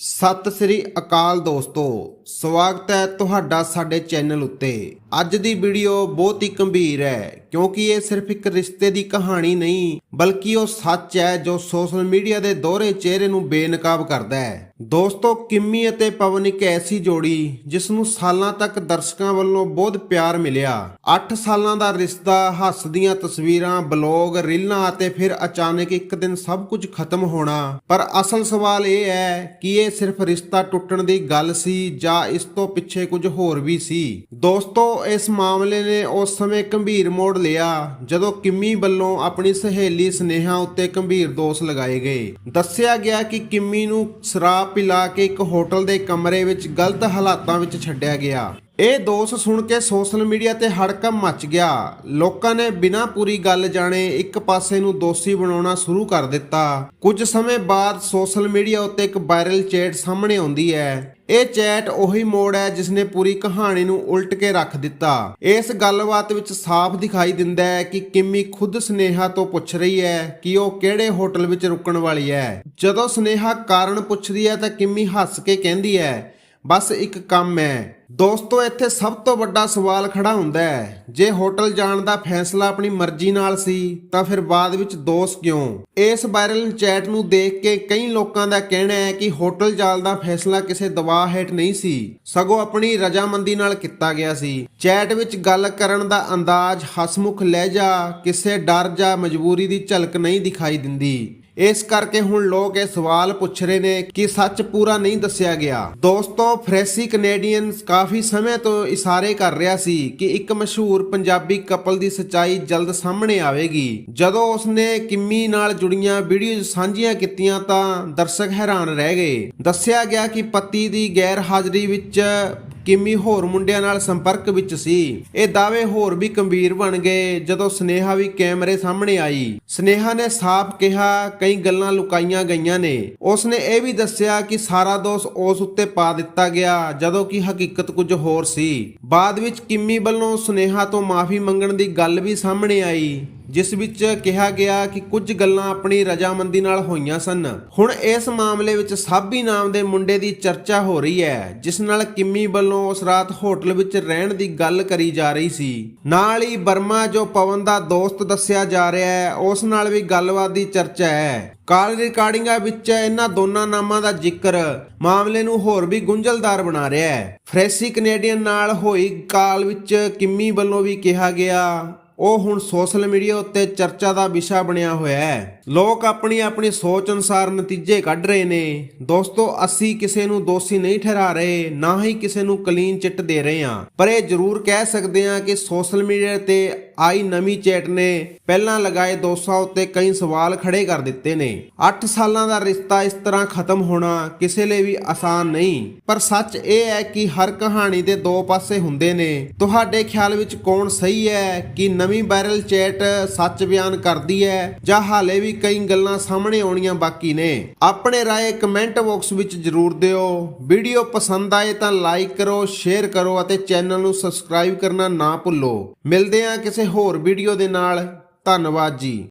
ਸਤਿ ਸ੍ਰੀ ਅਕਾਲ ਦੋਸਤੋ, ਸਵਾਗਤ ਹੈ ਤੁਹਾਡਾ ਸਾਡੇ ਚੈਨਲ ਉੱਤੇ। ਅੱਜ ਦੀ ਵੀਡੀਓ ਬਹੁਤ ਹੀ ਗੰਭੀਰ ਹੈ। ਕਿਉਂਕਿ ਇਹ ਸਿਰਫ ਇੱਕ ਰਿਸ਼ਤੇ ਦੀ ਕਹਾਣੀ ਨਹੀਂ, ਬਲਕਿ ਉਹ ਸੱਚ ਹੈ ਜੋ ਸੋਸ਼ਲ ਮੀਡੀਆ ਦੇ ਦੋਹਰੇ ਚਿਹਰੇ ਨੂੰ ਬੇਨਕਾਬ ਕਰਦਾ ਹੈ। ਦੋਸਤੋ, ਕਿੰਮੀ ਅਤੇ ਪਵਨ ਇੱਕ ਐਸੀ ਜੋੜੀ ਜਿਸ ਨੂੰ ਸਾਲਾਂ ਤੱਕ ਦਰਸ਼ਕਾਂ ਵੱਲੋਂ ਬਹੁਤ ਪਿਆਰ ਮਿਲਿਆ। 8 ਸਾਲਾਂ ਦਾ ਰਿਸ਼ਤਾ ਹੱਸਦੀਆਂ ਤਸਵੀਰਾਂ, ਬਲੌਗ, ਰੀਲਾਂ ਅਤੇ ਫਿਰ ਅਚਾਨਕ ਇੱਕ ਦਿਨ ਸਭ ਕੁਝ ਖਤਮ ਹੋਣਾ। ਪਰ ਅਸਲ ਸਵਾਲ ਇਹ ਹੈ ਕਿ ਇਹ ਸਿਰਫ ਰਿਸ਼ਤਾ ਟੁੱਟਣ ਦੀ ਗੱਲ ਸੀ ਜਾਂ ਇਸ ਤੋਂ ਪਿੱਛੇ ਕੁਝ ਹੋਰ ਵੀ ਸੀ? ਦੋਸਤੋ, ਇਸ ਮਾਮਲੇ ਨੇ ਉਸ ਸਮੇਂ ਗੰਭੀਰ ਮੋੜ ਲਿਆ, ਜਦੋਂ ਕਿੰਮੀ ਵੱਲੋਂ ਆਪਣੀ ਸਹੇਲੀ ਸਨੇਹਾ ਉੱਤੇ ਗੰਭੀਰ ਦੋਸ਼ ਲਗਾਏ ਗਏ। ਦੱਸਿਆ ਗਿਆ ਕਿ ਕਿੰਮੀ ਨੂੰ ਸ਼ਰਾਬ ਪਿਲਾ ਕੇ ਇੱਕ ਹੋਟਲ ਦੇ ਕਮਰੇ ਵਿੱਚ ਗਲਤ ਹਾਲਾਤਾਂ ਵਿੱਚ ਛੱਡਿਆ ਗਿਆ। ਇਹ ਦੋਸ਼ ਸੁਣ ਕੇ ਸੋਸ਼ਲ ਮੀਡੀਆ ਤੇ ਹੜਕਮ ਮਚ ਗਿਆ। ਲੋਕਾਂ ਨੇ ਬਿਨਾਂ ਪੂਰੀ ਗੱਲ ਜਾਣੇ ਇੱਕ ਪਾਸੇ ਨੂੰ ਦੋਸ਼ੀ ਬਣਾਉਣਾ ਸ਼ੁਰੂ ਕਰ ਦਿੱਤਾ। ਕੁਝ ਸਮੇਂ ਬਾਅਦ ਸੋਸ਼ਲ ਮੀਡੀਆ ਉੱਤੇ ਇੱਕ ਵਾਇਰਲ ਚੈਟ ਸਾਹਮਣੇ ਆਉਂਦੀ ਹੈ। ਇਹ ਚੈਟ ਉਹੀ ਮੋੜ ਹੈ ਜਿਸ ਨੇ ਪੂਰੀ ਕਹਾਣੀ ਨੂੰ ਉਲਟ ਕੇ ਰੱਖ ਦਿੱਤਾ। ਇਸ ਗੱਲਬਾਤ ਵਿੱਚ ਸਾਫ਼ ਦਿਖਾਈ ਦਿੰਦਾ ਹੈ ਕਿ ਕਿੰਮੀ ਖੁਦ ਸਨੇਹਾ ਤੋਂ ਪੁੱਛ ਰਹੀ ਹੈ ਕਿ ਉਹ ਕਿਹੜੇ ਹੋਟਲ ਵਿੱਚ ਰੁਕਣ ਵਾਲੀ ਹੈ। ਜਦੋਂ ਸਨੇਹਾ ਕਾਰਨ ਪੁੱਛਦੀ ਹੈ ਤਾਂ ਕਿਮੀ ਹੱਸ ਕੇ ਕਹਿੰਦੀ ਹੈ ਬਸ ਇੱਕ ਕੰਮ ਹੈ ਦੋਸਤੋ, ਇੱਥੇ ਸਭ ਤੋਂ ਵੱਡਾ ਸਵਾਲ ਖੜਾ ਹੁੰਦਾ ਹੈ ਜੇ ਹੋਟਲ ਜਾਣ ਦਾ ਫੈਸਲਾ ਆਪਣੀ ਮਰਜ਼ੀ ਨਾਲ ਸੀ, ਤਾਂ ਫਿਰ ਬਾਅਦ ਵਿੱਚ ਦੋਸ਼ ਕਿਉਂ? ਇਸ ਵਾਇਰਲ ਚੈਟ ਨੂੰ ਦੇਖ ਕੇ ਕਈ ਲੋਕਾਂ ਦਾ ਕਹਿਣਾ ਹੈ ਕਿ ਹੋਟਲ ਜਾਣ ਦਾ ਫੈਸਲਾ ਕਿਸੇ ਦਬਾਅ ਹੇਠ ਨਹੀਂ ਸੀ। ਸਗੋਂ ਆਪਣੀ ਰਜਾਮੰਦੀ ਨਾਲ ਕੀਤਾ ਗਿਆ ਸੀ। ਚੈਟ ਵਿੱਚ ਗੱਲ ਕਰਨ ਦਾ ਅੰਦਾਜ਼ ਹਸਮੁਖ ਲਹਿਜਾ, ਕਿਸੇ ਡਰ ਜਾਂ ਮਜਬੂਰੀ ਦੀ ਝਲਕ ਨਹੀਂ ਦਿਖਾਈ ਦਿੰਦੀ। ਇਸ ਕਰਕੇ ਹੁਣ ਲੋਕ ਇਹ ਸਵਾਲ ਪੁੱਛ ਰਹੇ ਨੇ ਕਿ ਸੱਚ ਪੂਰਾ ਨਹੀਂ ਦੱਸਿਆ ਗਿਆ। ਦੋਸਤੋ, ਫ੍ਰੈਸੀ ਕੈਨੇਡੀਅਨਸ ਕਾਫੀ ਸਮੇਂ ਤੋਂ ਇਸ਼ਾਰੇ ਕਰ ਰਿਹਾ ਸੀ ਕਿ ਇੱਕ ਮਸ਼ਹੂਰ ਪੰਜਾਬੀ ਕਪਲ ਦੀ ਸੱਚਾਈ ਜਲਦ ਸਾਹਮਣੇ ਆਵੇਗੀ। ਜਦੋਂ ਉਸਨੇ ਕਿੰਮੀ ਨਾਲ ਜੁੜੀਆਂ ਵੀਡੀਓਜ਼ ਸਾਂਝੀਆਂ ਕੀਤੀਆਂ ਤਾਂ ਦਰਸ਼ਕ ਹੈਰਾਨ ਰਹਿ ਗਏ। ਦੱਸਿਆ ਗਿਆ ਕਿ ਪਤੀ ਦੀ ਗੈਰ ਹਾਜ਼ਰੀ ਵਿੱਚ ਕਿਮੀ ਹੋਰ ਮੁੰਡਿਆਂ ਨਾਲ ਸੰਪਰਕ ਵਿੱਚ ਸੀ। ਇਹ ਦਾਅਵੇ ਹੋਰ ਵੀ ਗੰਭੀਰ ਬਣ ਗਏ ਜਦੋਂ ਸਨੇਹਾ ਵੀ ਕੈਮਰੇ ਸਾਹਮਣੇ ਆਈ। ਸਨੇਹਾ ਨੇ ਸਾਫ਼ ਕਿਹਾ, ਕਈ ਗੱਲਾਂ ਲੁਕਾਈਆਂ ਗਈਆਂ ਨੇ। ਉਸ ਨੇ ਇਹ ਵੀ ਦੱਸਿਆ ਕਿ ਸਾਰਾ ਦੋਸ਼ ਉਸ ਉੱਤੇ ਪਾ ਦਿੱਤਾ ਗਿਆ, ਜਦੋਂ ਕਿ ਹਕੀਕਤ ਕੁਝ ਹੋਰ ਸੀ। ਬਾਅਦ ਵਿੱਚ ਕਿਮੀ ਵੱਲੋਂ ਸਨੇਹਾ ਤੋਂ ਮਾਫੀ ਮੰਗਣ ਦੀ ਗੱਲ ਵੀ ਸਾਹਮਣੇ ਆਈ। ਜਿਸ ਵਿੱਚ ਕਿਹਾ ਗਿਆ ਕਿ ਕੁਝ ਗੱਲਾਂ ਆਪਣੀ ਰਜਾਮੰਦੀ ਨਾਲ ਹੋਈਆਂ ਸਨ। ਹੁਣ ਇਸ ਮਾਮਲੇ ਵਿੱਚ ਸਾਬੀ ਨਾਮ ਦੇ ਮੁੰਡੇ ਦੀ ਚਰਚਾ ਹੋ ਰਹੀ ਹੈ, ਜਿਸ ਨਾਲ ਕਿੰਮੀ ਵੱਲੋਂ ਉਸ ਰਾਤ ਹੋਟਲ ਵਿੱਚ ਰਹਿਣ ਦੀ ਗੱਲ ਕਰੀ ਜਾ ਰਹੀ ਸੀ। ਨਾਲ ਹੀ ਬਰਮਾ, ਜੋ ਪਵਨ ਦਾ ਦੋਸਤ ਦੱਸਿਆ ਜਾ ਰਿਹਾ ਹੈ, ਉਸ ਨਾਲ ਵੀ ਗੱਲਬਾਤ ਦੀ ਚਰਚਾ ਹੈ। ਕਾਲ ਰਿਕਾਰਡਿੰਗਾਂ ਵਿੱਚ ਇਹਨਾਂ ਦੋਨਾਂ ਨਾਮਾਂ ਦਾ ਜ਼ਿਕਰ ਮਾਮਲੇ ਨੂੰ ਹੋਰ ਵੀ ਗੁੰਝਲਦਾਰ ਬਣਾ ਰਿਹਾ ਹੈ। ਫ੍ਰੈਸੀ ਕੈਨੇਡੀਅਨ ਨਾਲ ਹੋਈ ਕਾਲ ਵਿੱਚ ਕਿੰਮੀ ਵੱਲੋਂ ਵੀ ਕਿਹਾ ਗਿਆ ਉਹ ਹੁਣ ਸੋਸ਼ਲ ਮੀਡੀਆ ਉੱਤੇ ਚਰਚਾ ਦਾ ਵਿਸ਼ਾ ਬਣਿਆ ਹੋਇਆ ਹੈ। ਲੋਕ ਆਪਣੀ ਆਪਣੀ ਸੋਚ ਅਨੁਸਾਰ ਨਤੀਜੇ ਕੱਢ ਰਹੇ ਨੇ। ਦੋਸਤੋ, ਅਸੀਂ ਕਿਸੇ ਨੂੰ ਦੋਸ਼ੀ ਨਹੀਂ ਠਹਿਰਾ ਰਹੇ, ਨਾ ਹੀ ਕਿਸੇ ਨੂੰ ਕਲੀਨ ਚਿੱਟ ਦੇ ਰਹੇ ਹਾਂ। ਪਰ ਇਹ ਜ਼ਰੂਰ ਕਹਿ ਸਕਦੇ ਹਾਂ ਕਿ ਸੋਸ਼ਲ ਮੀਡੀਆ ਤੇ ਆਈ ਨਵੀਂ ਚੈਟ ਨੇ ਪਹਿਲਾਂ ਲਗਾਏ ਦੋਸ਼ਾਂ ਉੱਤੇ ਕਈ ਸਵਾਲ ਖੜੇ ਕਰ ਦਿੱਤੇ ਨੇ। 8 ਸਾਲਾਂ ਦਾ ਰਿਸ਼ਤਾ ਇਸ ਤਰ੍ਹਾਂ ਖਤਮ ਹੋਣਾ ਕਿਸੇ ਲਈ ਵੀ ਆਸਾਨ ਨਹੀਂ। ਪਰ ਸੱਚ ਇਹ ਹੈ ਕਿ ਹਰ ਕਹਾਣੀ ਦੇ ਦੋ ਪਾਸੇ ਹੁੰਦੇ ਨੇ। ਤੁਹਾਡੇ ਖਿਆਲ ਵਿੱਚ ਕੌਣ ਸਹੀ ਹੈ ਕਿ ਨਵੀਂ ਵਾਇਰਲ ਚੈਟ ਸੱਚ ਬਿਆਨ ਕਰਦੀ ਹੈ ਜਾਂ ਹਾਲੇ ਵੀ ਕਈ ਗੱਲਾਂ ਸਾਹਮਣੇ ਆਉਣੀਆਂ ਬਾਕੀ ਨੇ? ਆਪਣੇ ਰਾਏ ਕਮੈਂਟ ਬਾਕਸ ਵਿੱਚ ਜਰੂਰ ਦਿਓ। ਵੀਡੀਓ ਪਸੰਦ ਆਏ ਤਾਂ ਲਾਈਕ ਕਰੋ ਸ਼ੇਅਰ ਕਰੋ ਅਤੇ ਚੈਨਲ ਨੂੰ ਸਬਸਕ੍ਰਾਈਬ ਕਰਨਾ ਨਾ ਭੁੱਲੋ। ਮਿਲਦੇ ਹਾਂ ਕਿਸੇ ਹੋਰ ਵੀਡੀਓ ਦੇ ਨਾਲ ਧੰਨਵਾਦ ਜੀ।